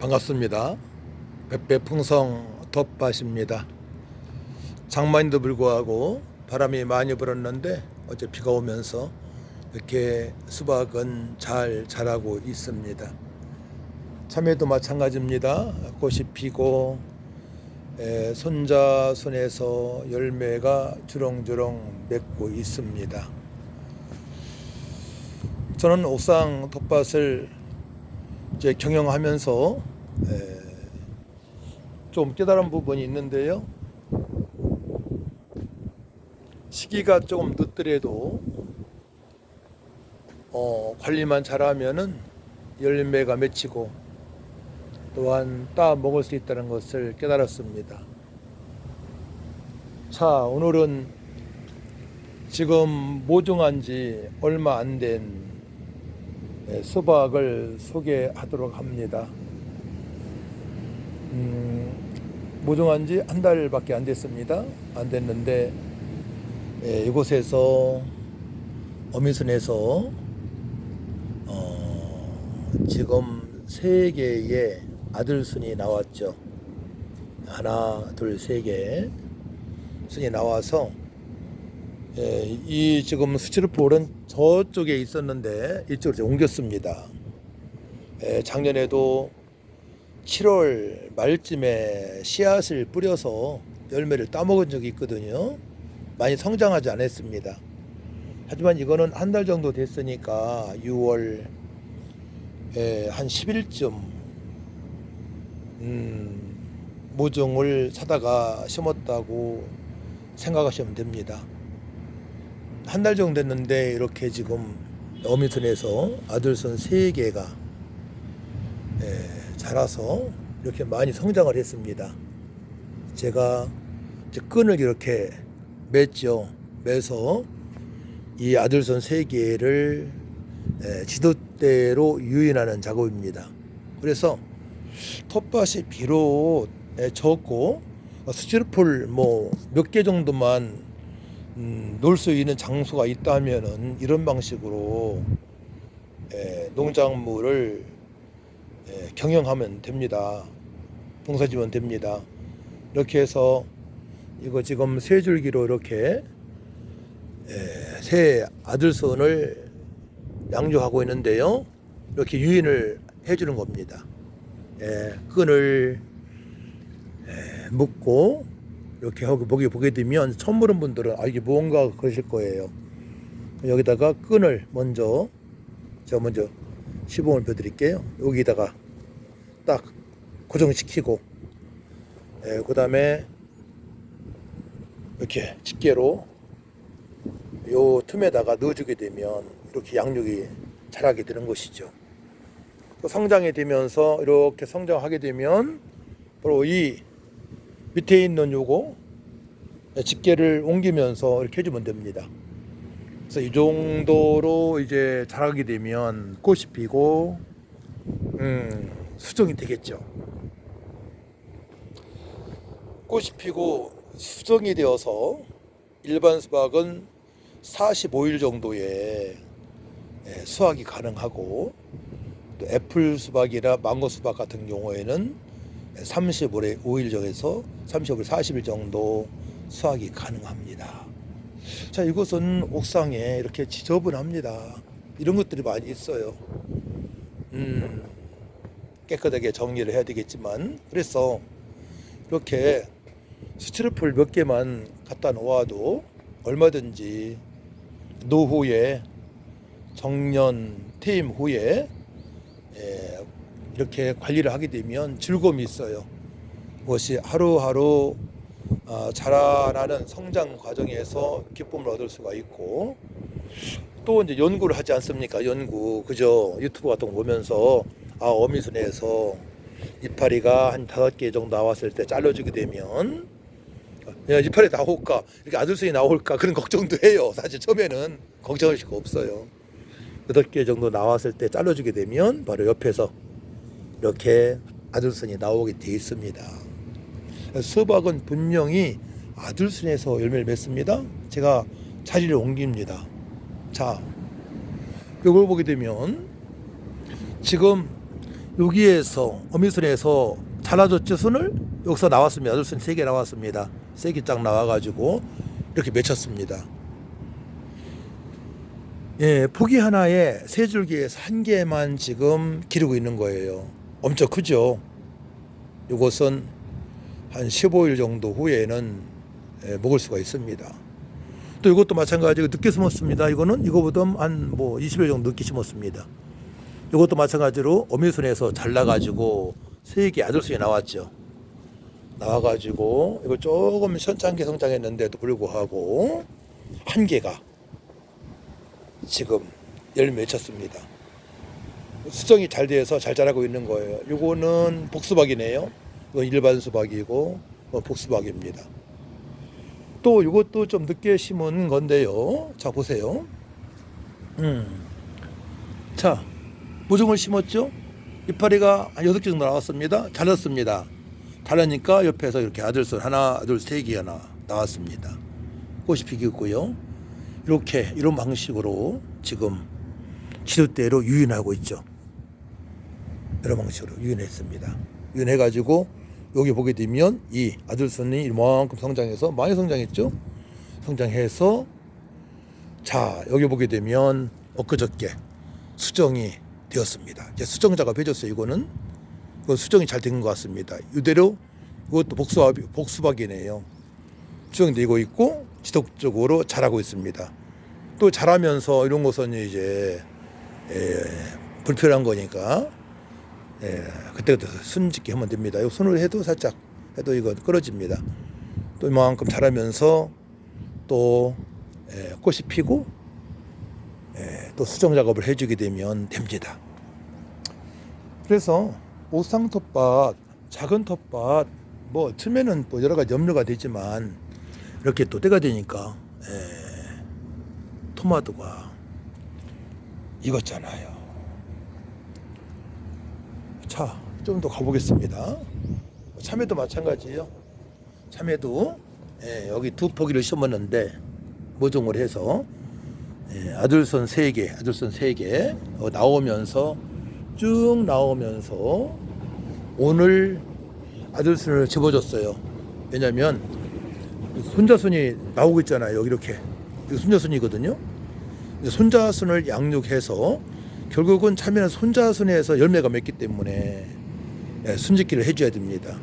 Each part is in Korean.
반갑습니다. 백배풍성 텃밭입니다. 장마인도 불구하고 바람이 많이 불었는데 어제 비가 오면서 이렇게 수박은 잘 자라고 있습니다. 참외도 마찬가지입니다. 꽃이 피고 에, 손자 손에서 열매가 주렁주렁 맺고 있습니다. 저는 옥상 텃밭을 이제 경영하면서 에, 좀 깨달은 부분이 있는데요. 시기가 조금 늦더라도 어, 관리만 잘하면은 열매가 맺히고 또한 따 먹을 수 있다는 것을 깨달았습니다. 자, 오늘은 지금 모종한 지 얼마 안 된 수박을 소개하도록 합니다. 음, 모종한 지 한 달밖에 안 됐습니다. 안 됐는데 예, 이곳에서 어미순에서 어, 지금 세 개의 아들 순이 나왔죠. 하나, 둘, 세 개 순이 나와서 예, 이 지금 수치르폴은 저쪽에 있었는데 이쪽으로 옮겼습니다. 예, 작년에도 7월 말쯤에 씨앗을 뿌려서 열매를 따먹은 적이 있거든요. 많이 성장하지 않았습니다. 하지만 이거는 한 달 정도 됐으니까 6월 에, 한 10일쯤 음, 모종을 사다가 심었다고 생각하시면 됩니다. 한 달 정도 됐는데 이렇게 지금 어미선에서 아들선 3개가 자라서 이렇게 많이 성장을 했습니다. 제가 이제 끈을 이렇게 맸죠. 매서 이 아들선 세 개를 에, 지도대로 유인하는 작업입니다. 그래서 텃밭이 비록 에, 적고 스티로폴 뭐 몇 개 정도만 음, 놀수 있는 장소가 있다면은 이런 방식으로 에, 농작물을 에, 경영하면 됩니다. 봉사지면 됩니다. 이렇게 해서 이거 지금 세 줄기로 이렇게 에, 새 아들손을 양조하고 있는데요. 이렇게 유인을 해주는 겁니다. 에, 끈을 에, 묶고 이렇게 하고 보게 보게 되면 처음 보는 분들은 아 이게 뭔가 그러실 거예요. 여기다가 끈을 먼저 제가 먼저 시범을 보여드릴게요. 여기다가 딱 고정시키고 그 다음에 이렇게 집게로 요 틈에다가 넣어주게 되면 이렇게 양육이 자라게 되는 것이죠. 또 성장이 되면서 이렇게 성장하게 되면 바로 이 밑에 있는 요거 집게를 옮기면서 이렇게 해주면 됩니다. 그래서 이 정도로 이제 자라게 되면 꽃이 피고 음, 수정이 되겠죠. 꽃이 피고 수정이 되어서 일반 수박은 45일 정도의 예, 수확이 가능하고 또 애플 수박이나 망고 수박 같은 경우에는 35일 정에서 35일 40일 정도 수확이 가능합니다. 자 이곳은 옥상에 이렇게 지저분합니다. 이런 것들이 많이 있어요. 음, 깨끗하게 정리를 해야 되겠지만 그래서 이렇게 스티로폴 몇 개만 갖다 놓아도 얼마든지 노후에 정년 퇴임 후에 예, 이렇게 관리를 하게 되면 즐거움이 있어요. 그것이 하루하루 아, 자라나는 성장 과정에서 기쁨을 얻을 수가 있고 또 이제 연구를 하지 않습니까? 연구 그저 유튜브 같은 거 보면서 아 어미순에서 이파리가 한 다섯 개 정도 나왔을 때 잘라주게 되면 야, 이파리 나올까 이렇게 아들순이 나올까 그런 걱정도 해요. 사실 처음에는 걱정할 수가 없어요. 여덟 개 정도 나왔을 때 잘라주게 되면 바로 옆에서 이렇게 아들순이 나오게 돼 있습니다. 수박은 분명히 아들순에서 열매를 맺습니다. 제가 자리를 옮깁니다. 자, 이걸 보게 되면 지금 여기에서 어미순에서 잘라줬죠 순을 여기서 나왔습니다. 아들순 세 개 나왔습니다. 세개쫙 나와가지고 이렇게 맺혔습니다. 예, 포기 하나에 세 줄기에서 한 개만 지금 기르고 있는 거예요. 엄청 크죠. 이것은 한 15일 정도 후에는 예, 먹을 수가 있습니다. 또 이것도 마찬가지로 늦게 심었습니다. 이거는 이거보다 한 뭐 20일 정도 늦게 심었습니다. 이것도 마찬가지로 어미순에서 잘라가지고 세개 아들순이 나왔죠. 나와가지고 이거 조금 현장계 성장했는데도 불구하고 한 개가 지금 열매 맺혔습니다. 수정이 잘 돼서 잘 자라고 있는 거예요. 이거는 복수박이네요. 이건 일반 수박이고 이건 복수박입니다. 또 이것도 좀 늦게 심은 건데요. 자 보세요. 음. 자 모종을 심었죠. 이파리가 한 여섯 개 정도 나왔습니다. 잘랐습니다. 잘라니까 옆에서 이렇게 아들선 하나, 둘, 세개 하나 나왔습니다. 꽃이 피겠고요. 이렇게 이런 방식으로 지금 지도대로 유인하고 있죠. 이런 방식으로 유인했습니다. 유인해가지고 여기 보게 되면 이 아들선이 이만큼 성장해서 많이 성장했죠. 성장해서 자 여기 보게 되면 엊그저께 수정이 되었습니다. 이제 수정 작업 해줬어요. 이거는 이건 수정이 잘 된 것 같습니다. 이대로 이것도 복수박 복수박이네요. 수정되고 있고 지속적으로 자라고 있습니다. 또 자라면서 이런 것은 이제 에, 불필요한 거니까 예, 그때그때 순짓기 하면 됩니다. 이 손으로 해도 살짝 해도 이거 끌어집니다. 또 이만큼 자라면서 또 예, 꽃이 피고 예, 또 수정 작업을 해주게 되면 됩니다. 그래서 옥상 텃밭, 작은 텃밭 뭐 처음에는 뭐 여러 가지 염려가 되지만 이렇게 또 때가 되니까 예, 토마토가 익었잖아요. 자, 좀 더 가보겠습니다. 참외도 마찬가지예요. 참외도 예, 여기 두 포기를 심었는데 모종을 해서 예, 아들선 세 개, 아들선 세개 어, 나오면서 쭉 나오면서 오늘 아들순을 집어줬어요. 왜냐면 손자순이 나오고 있잖아요. 이렇게 이거 손자순이거든요. 이제 손자순을 양육해서 결국은 참외는 손자순에서 열매가 맺기 때문에 예, 순짓기를 해줘야 됩니다.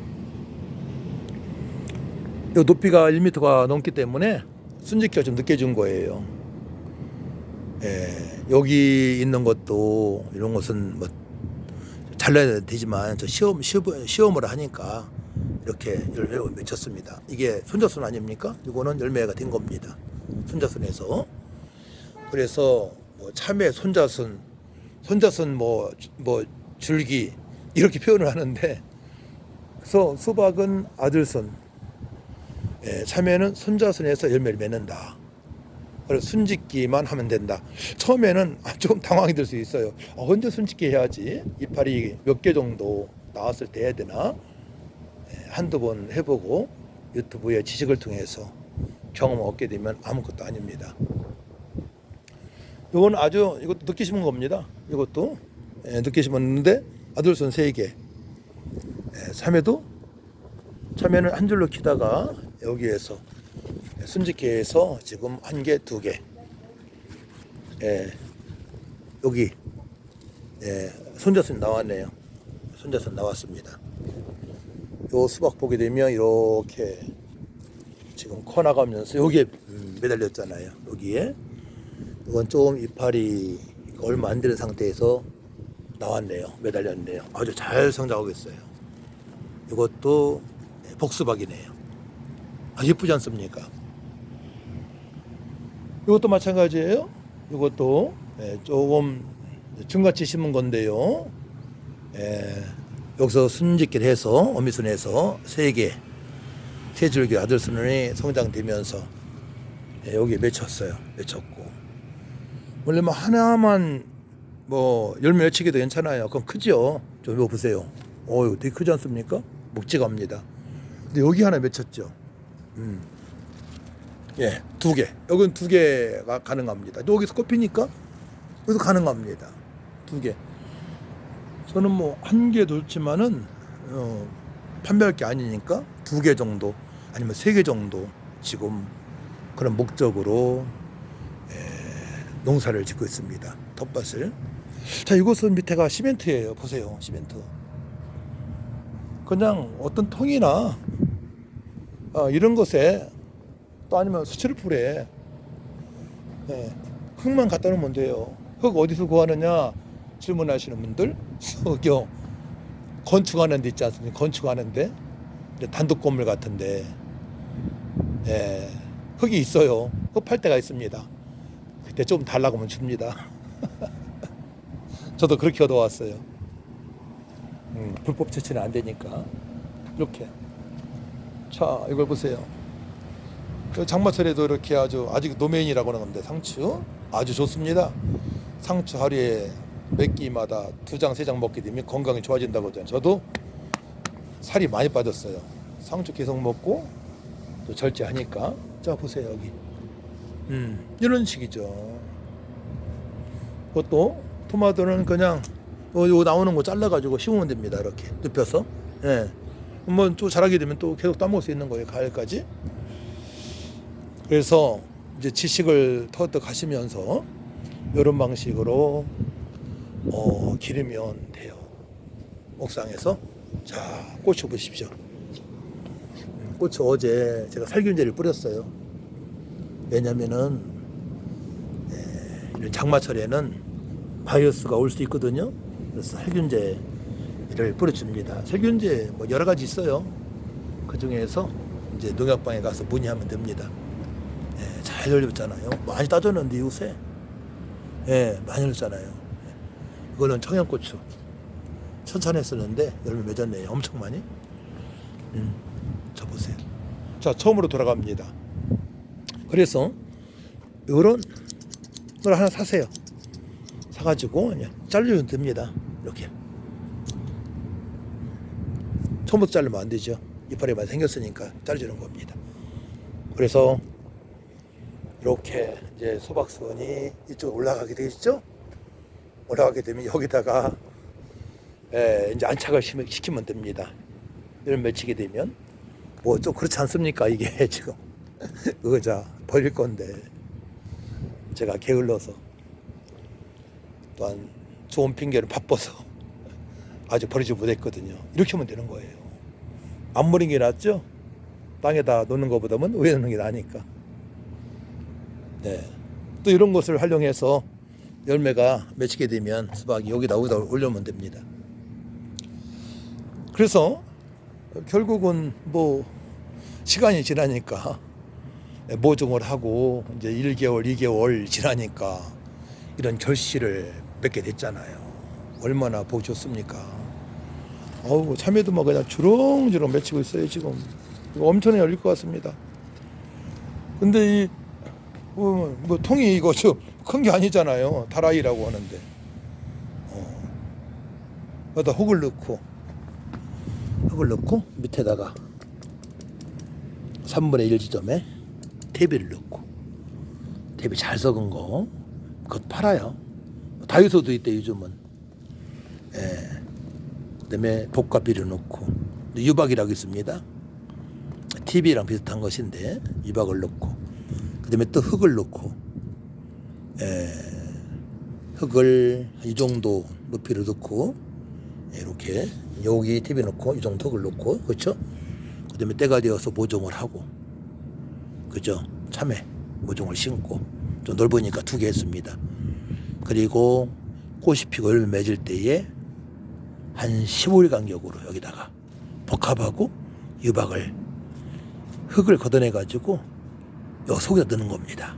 이 높이가 1m가 넘기 때문에 순짓기가 좀 늦게 준 거예요. 예, 여기 있는 것도 이런 것은 뭐 잘라야 되지만 저 시험 시험 시험을 하니까 이렇게 열매가 맺혔습니다. 이게 손자순 아닙니까? 이거는 열매가 된 겁니다. 손자순에서 그래서 뭐 참외 손자순 손자순 뭐뭐 줄기 이렇게 표현을 하는데 그래서 수박은 아들순 예, 참외는 손자순에서 열매를 맺는다. 그래서 순짓기만 하면 된다. 처음에는 아, 좀 당황이 될 수 있어요. 어, 언제 순짓기 해야지? 이파리 몇 개 정도 나왔을 때 해야 되나? 예, 한두 번 해보고 유튜브에 지식을 통해서 경험 얻게 되면 아무것도 아닙니다. 이건 아주 이것도 늦게 심은 겁니다. 이것도 예, 늦게 심었는데 아들손 세 개. 예, 참외도 참외는 한 줄로 키다가 여기에서 순직계에서 지금 한 개, 두 개. 예, 여기 예, 손자순 나왔네요. 손자순 나왔습니다. 요 수박 보게 되면 이렇게 지금 커 나가면서 여기에 음, 매달렸잖아요. 여기에 이건 좀 이파리 얼마 안 되는 상태에서 나왔네요. 매달렸네요. 아주 잘 성장하고 있어요. 이것도 복수박이네요. 아, 예쁘지 않습니까? 이것도 마찬가지예요. 이것도 예, 조금 중같이 심은 건데요. 예, 여기서 순짓기를 해서 어미순에서 세 개, 세 줄기 아들순이 성장되면서 예, 여기에 맺혔어요. 맺혔고 원래 뭐 하나만 뭐 열매 맺히기도 괜찮아요. 그럼 크죠. 저 이거 보세요. 어, 되게 크지 않습니까? 묵직합니다. 근데 여기 하나 맺혔죠. 음. 예, 두 개. 여기는 두 개가 가능합니다. 또 여기서 꼽히니까 여기서 가능합니다. 두 개. 저는 뭐 한 개 놓지만은 어, 판매할 게 아니니까 두 개 정도 아니면 세 개 정도 지금 그런 목적으로 에, 농사를 짓고 있습니다. 텃밭을. 자 이곳은 밑에가 시멘트예요. 보세요, 시멘트. 그냥 어떤 통이나 어, 이런 것에 또 아니면 수치를풀에 예, 흙만 갖다 놓으면 돼요. 흙 어디서 구하느냐 질문하시는 분들 흙요 건축하는 데 있지 않습니까? 건축하는데 이제 단독 건물 같은데 예, 흙이 있어요. 흙 팔 때가 있습니다. 그때 좀 달라고 하면 줍니다. 저도 그렇게 얻어왔어요. 음, 불법 채취는 안 되니까 이렇게 자 이걸 보세요. 그 장마철에도 이렇게 아주 아직 노면이라고 하는 건데 상추 아주 좋습니다. 상추 하루에 몇 끼마다 두 장 세 장 먹게 되면 건강이 좋아진다고 하잖아요. 저도 살이 많이 빠졌어요. 상추 계속 먹고 또 절제하니까 자 보세요 여기 음 이런 식이죠. 그것도 토마토는 그냥 요, 요 나오는 거 잘라가지고 심으면 됩니다. 이렇게 눕혀서 예. 한번 또 자라게 되면 또 계속 따먹을 수 있는 거예요. 가을까지. 그래서 이제 지식을 터득 하시면서 이런 방식으로 어, 기르면 돼요. 옥상에서 자 꽃을 보십시오. 음, 꽃을 어제 제가 살균제를 뿌렸어요. 왜냐면은 예, 장마철에는 바이러스가 올 수 있거든요. 그래서 살균제를 뿌려줍니다. 살균제 뭐 여러 가지 있어요. 그 중에서 이제 농약방에 가서 문의하면 됩니다. 예, 잘 열렸잖아요. 많이 따졌는데 요새 예, 많이 열렸잖아요. 예. 이거는 청양고추 천천히 했었는데 열매 맺었네요. 엄청 많이. 음, 저 보세요. 자 처음으로 돌아갑니다. 그래서 이런 걸 하나 사세요. 사가지고 그냥 자르면 됩니다. 이렇게. 처음부터 자르면 안 되죠. 이빨이 많이 생겼으니까 자르주는 겁니다. 그래서 이렇게 이제 소박선이 이쪽 올라가게 되겠죠? 올라가게 되면 여기다가 예, 이제 안착을 시- 시키면 됩니다. 이런 맺히게 되면 뭐 좀 그렇지 않습니까? 이게 지금 의자 버릴 건데 제가 게을러서 또한 좋은 핑계를 바빠서 아직 버리지 못했거든요. 이렇게 하면 되는 거예요. 안 버린 게 낫죠? 땅에다 놓는 것보다는 위에 놓는 게 나으니까. 네. 또 이런 것을 활용해서 열매가 맺히게 되면 수박이 여기다 여기다 올려면 됩니다. 그래서 결국은 뭐 시간이 지나니까 모종을 하고 이제 1개월, 2개월 지나니까 이런 결실을 맺게 됐잖아요. 얼마나 보기 좋습니까? 어우 참외도 막 그냥 주렁주렁 맺히고 있어요 지금. 엄청나게 열릴 것 같습니다. 근데 이 뭐, 뭐 통이 이거 큰게 아니잖아요. 다라이라고 하는데. 어. 여기다 흙을 넣고 흙을 넣고 밑에다가 3분의 1 지점에 대비를 넣고 대비 잘 썩은 거 그것 팔아요. 다이소도 있대 요즘은. 예. 그다음에 복합비료 넣고 유박이라고 있습니다. TV랑 비슷한 것인데 유박을 넣고 그다음에 또 흙을 넣고 예, 흙을 이 정도 높이로 넣고 이렇게 여기 TV 넣고 이 정도 흙을 넣고 그렇죠? 그다음에 때가 되어서 모종을 하고 그죠? 참외 모종을 심고 좀 넓으니까 두 개 했습니다. 그리고 꽃이 피고 열매 맺을 때에 한 15일 간격으로 여기다가 복합하고 유박을 흙을 걷어내 가지고 요 속에다 넣는 겁니다.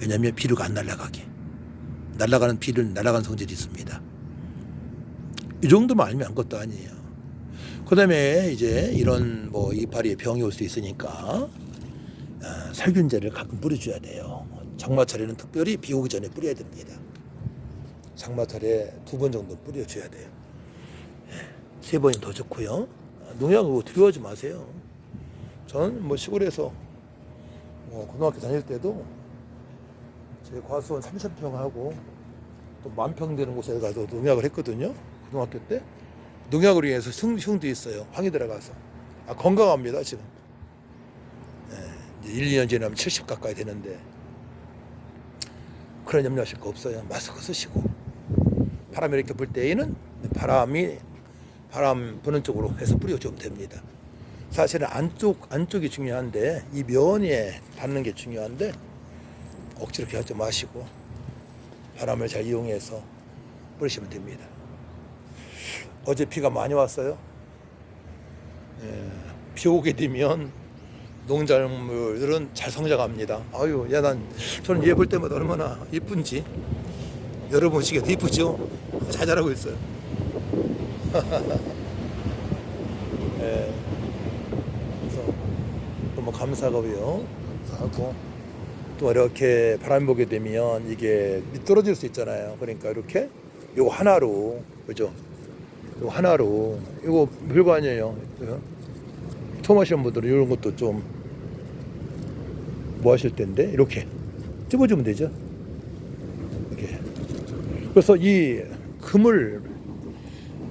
왜냐하면 비료가 안 날아가게. 날아가는 비료는 날아가는 성질이 있습니다. 이 정도만 알면 아무것도 아니에요. 그 다음에 이제 이런 뭐 이파리에 병이 올 수 있으니까 아, 살균제를 가끔 뿌려줘야 돼요. 장마철에는 특별히 비 오기 전에 뿌려야 됩니다. 장마철에 두 번 정도 뿌려줘야 돼요. 예, 세 번이 더 좋고요. 아, 농약을 두려워하지 마세요. 저는 뭐 시골에서 뭐 고등학교 다닐 때도 제 과수원 3,000평 하고 또 만평 되는 곳에 가서 농약을 했거든요. 고등학교 때 농약으로 인해서 흉, 흉도 있어요. 황이 들어가서 아, 건강합니다 지금. 예, 이제 1, 2년 지나면 70 가까이 되는데 그런 염려하실 거 없어요. 마스크 쓰시고 바람이 이렇게 불 때에는 바람이 바람 부는 쪽으로 해서 뿌려주면 됩니다. 사실은 안쪽 안쪽이 중요한데 이 면에 닿는 게 중요한데 억지로 이렇게 하지 마시고 바람을 잘 이용해서 뿌리시면 됩니다. 어제 비가 많이 왔어요. 예, 비 오게 되면 농작물들은 잘 성장합니다. 아유, 야, 난 저는 얘 볼 때마다 얼마나 이쁜지 여러분 보시기에도 이쁘죠? 잘 자라고 있어요. 예, 너무 감사하고요. 감사하고 또 이렇게 바람 보게 되면 이게 미끄러질 수 있잖아요. 그러니까 이렇게 요 하나로 그죠? 요 하나로 이거 별거 아니에요. 그죠? 처음 하시는 분들은 이런 것도 좀 뭐 하실 텐데 이렇게 찝어주면 되죠. 이렇게. 그래서 이 금을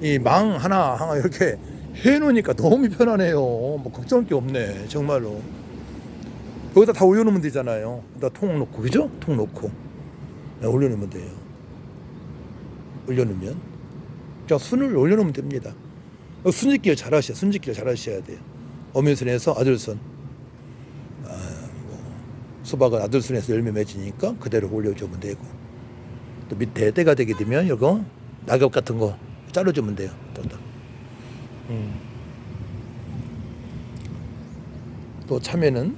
이 망 하나 이렇게 해놓으니까 너무 편하네요. 뭐 걱정할 게 없네 정말로. 여기다 다 올려놓으면 되잖아요. 나통 놓고 그죠? 통 놓고 네, 올려놓으면 돼요. 올려놓으면 그냥 순을 올려놓으면 됩니다. 순짓기를 잘 하셔야 순짓기를 잘 하셔야 돼요. 어민순에서 아들순 아, 뭐, 수박은 아들순에서 열매 맺으니까 그대로 올려주면 되고 또 밑에 때가 되게 되면 이거 낙엽 같은 거 자르주면 돼요. 음. 또 참외는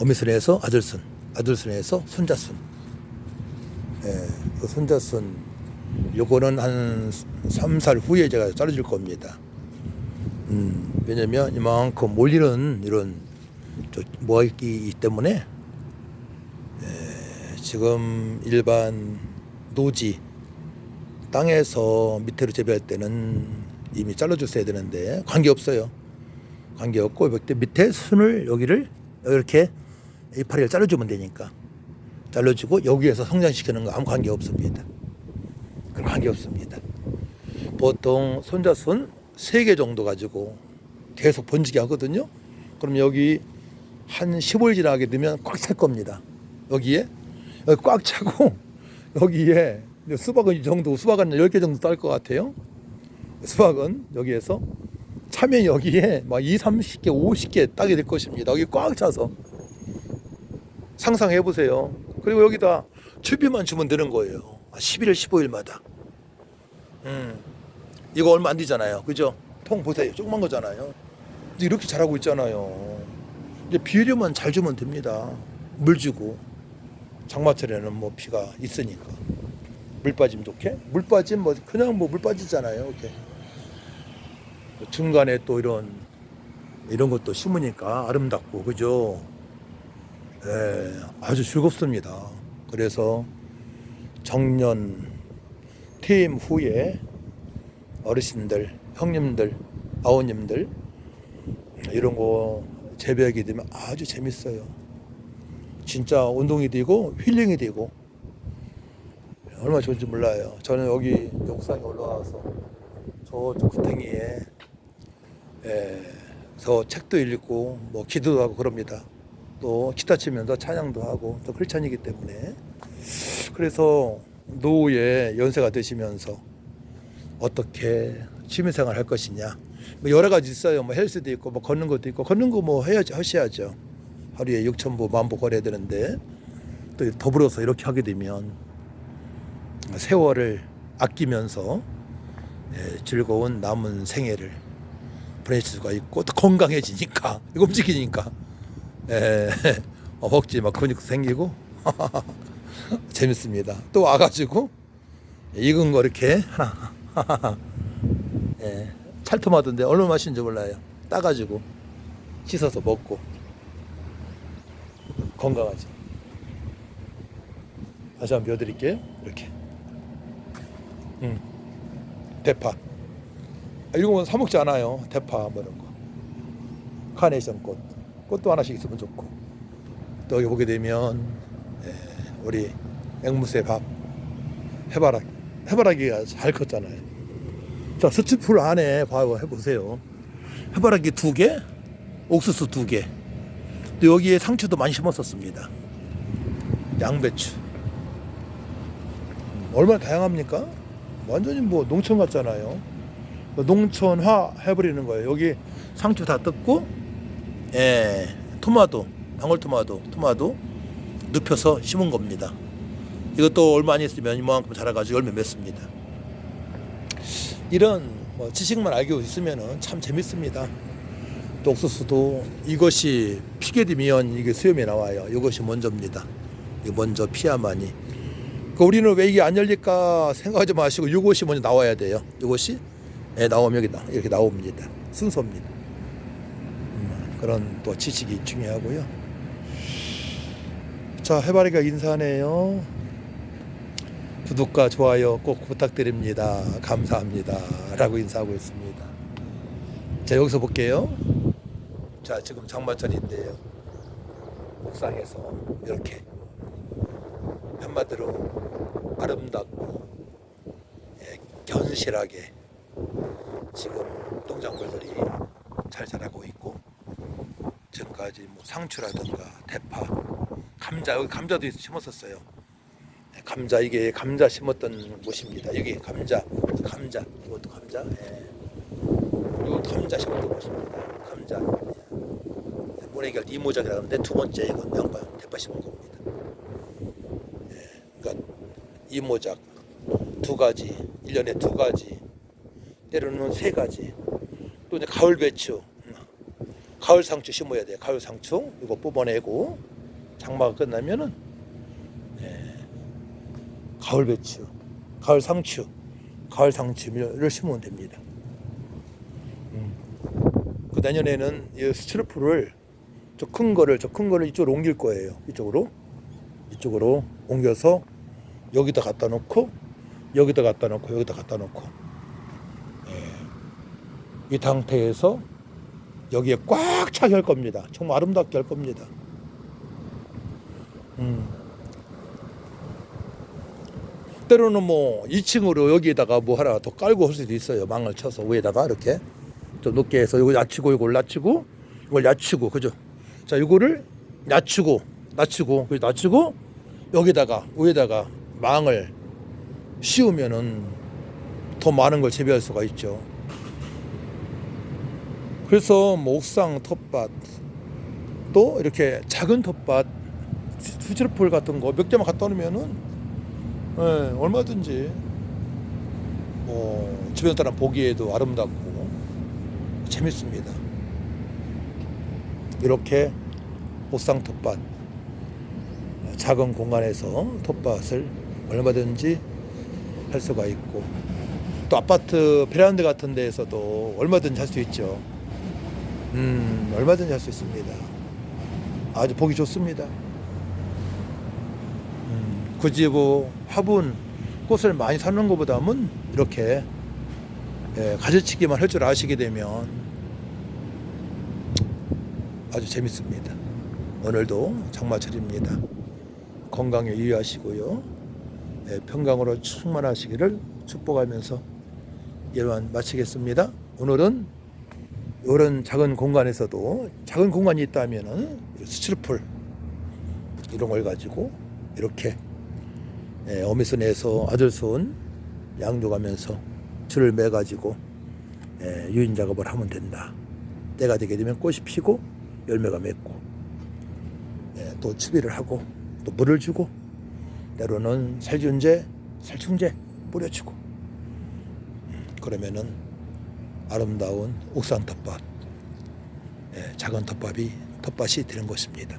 어미순에서 아들순, 아들순에서 손자순. 예, 그 손자순 요거는 한 3살 후에 제가 자르줄 겁니다. 음, 왜냐면 이만큼 몰리는 이런 모아있기 때문에 에, 지금 일반 노지 땅에서 밑으로 재배할 때는 이미 잘라줬어야 되는데 관계 없어요. 관계 없고 이때 밑에 순을 여기를 이렇게 이파리를 잘라주면 되니까 잘라주고 여기에서 성장시키는 거 아무 관계 없습니다. 그런 관계 없습니다. 보통 손자순 3개 정도 가지고 계속 번지게 하거든요. 그럼 여기 한 15일 지나게 되면 꽉 찰 겁니다. 여기에 여기 꽉 차고 여기에 수박은 이 정도 수박은 10개 정도 딸 것 같아요. 수박은 여기에서 차면 여기에 막 2, 30개, 50개 따게 될 것입니다. 여기 꽉 차서 상상해 보세요. 그리고 여기다 추비만 주면 되는 거예요. 11일, 15일마다. 음. 이거 얼마 안 되잖아요. 그죠? 통 보세요. 조그만 거잖아요. 이렇게 잘하고 있잖아요. 이제 비료만 잘 주면 됩니다. 물 주고. 장마철에는 뭐 비가 있으니까. 물 빠지면 좋게? 물 빠지면 뭐 그냥 뭐 물 빠지잖아요. 이렇게. 중간에 또 이런 이런 것도 심으니까 아름답고 그죠? 예, 아주 즐겁습니다. 그래서 정년 퇴임 후에 어르신들, 형님들, 아우님들 이런 거 재배하게 되면 아주 재밌어요. 진짜 운동이 되고 힐링이 되고 얼마나 좋은지 몰라요. 저는 여기 옥상에 올라와서 저쪽 구탱이에 에, 서 책도 읽고 뭐 기도도 하고 그럽니다. 또 기타 치면서 찬양도 하고 또 크리스찬이기 때문에. 그래서 노후에 연세가 되시면서 어떻게 취미생활 할 것이냐. 뭐 여러 가지 있어요. 뭐 헬스도 있고 뭐 걷는 것도 있고. 걷는 거 뭐 해야지 하셔야죠. 하루에 6천 보, 만보 걸어야 되는데 또 더불어서 이렇게 하게 되면 세월을 아끼면서 예, 즐거운 남은 생애를 보낼 수가 있고 또 건강해지니까 이거 움직이니까 예, 어, 허벅지 막 근육도 생기고 재밌습니다. 또 와가지고 익은 거 이렇게 하나 예, 찰토마토인데 얼마나 맛있는지 몰라요. 따가지고 씻어서 먹고 건강하지. 다시 한번 보여드릴게요. 이렇게. 음, 대파. 아, 이런 건 사 먹지 않아요. 대파 뭐 이런 거. 카네이션 꽃. 꽃도 하나씩 있으면 좋고. 또 여기 보게 되면 예, 우리 앵무새 밥 해바라기 해바라기가 잘 컸잖아요. 자, 스치풀 안에 봐요. 해보세요. 해바라기 두 개, 옥수수 두 개. 또 여기에 상추도 많이 심었었습니다. 양배추. 음, 얼마나 다양합니까? 완전히 뭐 농촌 같잖아요. 뭐 농촌화 해버리는 거예요. 여기 상추 다 뜯고, 예, 토마토, 방울토마토, 토마토 눕혀서 심은 겁니다. 이것도 얼마 안 있으면 이만큼 자라가지고 열매 맺습니다. 이런 뭐 지식만 알고 있으면 참 재밌습니다. 또 옥수수도 이것이 피게 되면 이게 수염이 나와요. 이것이 먼저입니다. 이 먼저 피야만이. 그 우리는 왜 이게 안 열릴까 생각하지 마시고 이것이 먼저 나와야 돼요. 이것이 예, 나오면 여기 나 이렇게 나옵니다. 순서입니다. 음, 그런 또 지식이 중요하고요. 자 해바리가 인사네요. 구독과 좋아요 꼭 부탁드립니다. 감사합니다. 라고 인사하고 있습니다. 자, 여기서 볼게요. 자, 지금 장마철인데요. 옥상에서 이렇게 한마디로 아름답고 예, 견실하게 지금 농작물들이 잘 자라고 있고 지금까지 뭐 상추라든가 대파, 감자 여기 감자도 심었었어요. 네, 감자 이게 감자 심었던 곳입니다. 여기 감자, 감자 이것도 감자, 예. 이것도 감자 심었던 곳입니다. 감자. 예. 모래결 이모작이라는데 두 번째 이건 양파 대파 심은 겁니다. 예. 그러니까 이모작 두 가지, 1년에 두 가지, 때로는 세 가지. 또 이제 가을 배추, 음. 가을 상추 심어야 돼요. 가을 상추 이거 뽑아내고 장마가 끝나면은 가을 배추, 가을 상추, 가을 상추를 심으면 됩니다. 음. 그 내년에는 이 스트로프를 저 큰 거를 저 큰 거를 이쪽으로 옮길 거예요. 이쪽으로 이쪽으로 옮겨서 여기다 갖다 놓고 여기다 갖다 놓고 여기다 갖다 놓고 예. 이 상태에서 여기에 꽉 차게 할 겁니다. 정말 아름답게 할 겁니다. 음. 때로는 뭐 2층으로 여기에다가 뭐 하나 더 깔고 할 수도 있어요. 망을 쳐서 위에다가 이렇게 좀 높게 해서 이거 낮추고 이걸 낮추고 이걸 낮추고 그죠? 자, 이거를 낮추고 낮추고 그 낮추고 여기다가 위에다가 망을 씌우면은 더 많은 걸 재배할 수가 있죠. 그래서 뭐 옥상 텃밭 또 이렇게 작은 텃밭 수지풀 같은 거 몇 개만 갖다 놓으면은 예, 얼마든지 뭐 주변 사람 보기에도 아름답고 재밌습니다. 이렇게 옥상 텃밭 작은 공간에서 텃밭을 얼마든지 할 수가 있고 또 아파트 베란다 같은 데에서도 얼마든지 할 수 있죠. 음, 얼마든지 할 수 있습니다. 아주 보기 좋습니다. 굳이 뭐 화분 꽃을 많이 사는 것보다는 이렇게 예, 가지치기만 할 줄 아시게 되면 아주 재밌습니다. 오늘도 장마철입니다. 건강에 유의하시고요. 예, 평강으로 충만하시기를 축복하면서 예만 마치겠습니다. 오늘은 이런 작은 공간에서도 작은 공간이 있다면은 스치르풀 이런 걸 가지고 이렇게 예, 어미선에서 아들손 양육하면서 줄을 매 가지고 예, 유인 작업을 하면 된다. 때가 되게 되면 꽃이 피고 열매가 맺고 예, 또 추비를 하고 또 물을 주고 때로는 살균제, 살충제 뿌려주고 음, 그러면은 아름다운 옥상 텃밭, 예, 작은 텃밭이 텃밭이 되는 것입니다.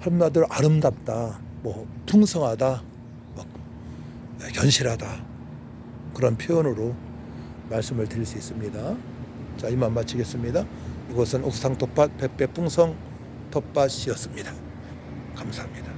한마디로 아름답다. 뭐 풍성하다, 뭐 견실하다 그런 표현으로 말씀을 드릴 수 있습니다. 자 이만 마치겠습니다. 이곳은 옥상 텃밭 백배 풍성 텃밭이었습니다. 감사합니다.